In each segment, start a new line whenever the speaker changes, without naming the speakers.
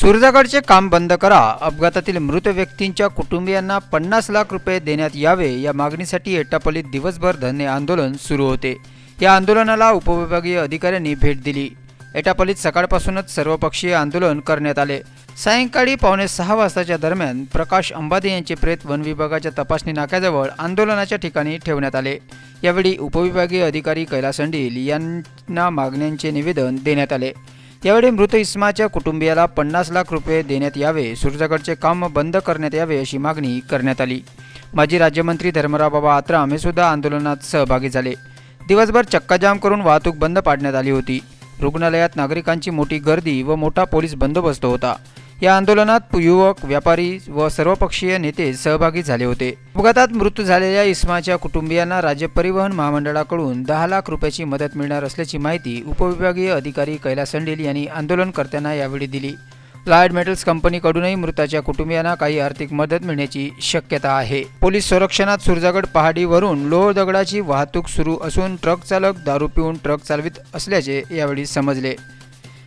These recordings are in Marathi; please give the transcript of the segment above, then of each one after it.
सुरजागडचे काम बंद करा. अपघातातील मृत व्यक्तींच्या कुटुंबियांना पन्नास लाख रुपये देण्यात यावे या मागणीसाठी एटापल्लीत दिवसभर धरणे आंदोलन सुरू होते. या आंदोलनाला उपविभागीय अधिकाऱ्यांनी भेट दिली. एटापल्लीत सकाळपासूनच सर्वपक्षीय आंदोलन करण्यात आले. सायंकाळी पावणे सहा वाजताच्या दरम्यान प्रकाश अंबादे यांचे प्रेत वन विभागाच्या तपासणी नाक्याजवळ आंदोलनाच्या ठिकाणी ठेवण्यात आले. यावेळी उपविभागीय अधिकारी कैलास अंडील यांना मागण्यांचे निवेदन देण्यात आले. यावेळी मृत इस्माच्या कुटुंबियाला पन्नास लाख रुपये देण्यात यावे सुरजागडचे काम बंद करण्यात यावे अशी मागणी करण्यात आली. माजी राज्यमंत्री धर्मराव बाबा आत्राम हे सुद्धा आंदोलनात सहभागी झाले. दिवसभर चक्काजाम करून वाहतूक बंद पाडण्यात आली होती. रुग्णालयात नागरिकांची मोठी गर्दी व मोठा पोलीस बंदोबस्त होता. या आंदोलनात युवक व्यापारी व सर्वपक्षीय नेते सहभागी झाले होते. अपघातात मृत्यू झालेल्या इस्माच्या कुटुंबियांना राज्य परिवहन महामंडळाकडून दहा लाख रुपयाची मदत मिळणार असल्याची माहिती उपविभागीय अधिकारी कैलास संडेल यांनी आंदोलनकर्त्यांना यावेळी दिली. लायड मेटल्स कंपनीकडूनही मृताच्या कुटुंबियांना काही आर्थिक मदत मिळण्याची शक्यता आहे. पोलीस संरक्षणात सुरजागड पहाडीवरून लोह दगडाची वाहतूक सुरू असून ट्रक चालक दारू पिऊन ट्रक चालवित असल्याचे यावेळी समजले.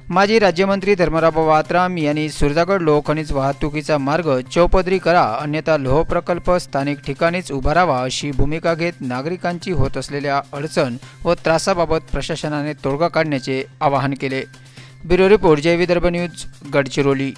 माजी राज्यमंत्री धर्मराव आत्राम यांनी सुरजागड लोहखनिज वाहतुकीचा मार्ग चौपदरी करा अन्यथा लोह प्रकल्प स्थानिक ठिकाणीच उभारावा अशी भूमिका घेत नागरिकांची होत असलेल्या अडचण व त्रासाबाबत प्रशासनाने तोडगा काढण्याचे आवाहन केले. Bureau report Jai Vidarbha news Gadchiroli.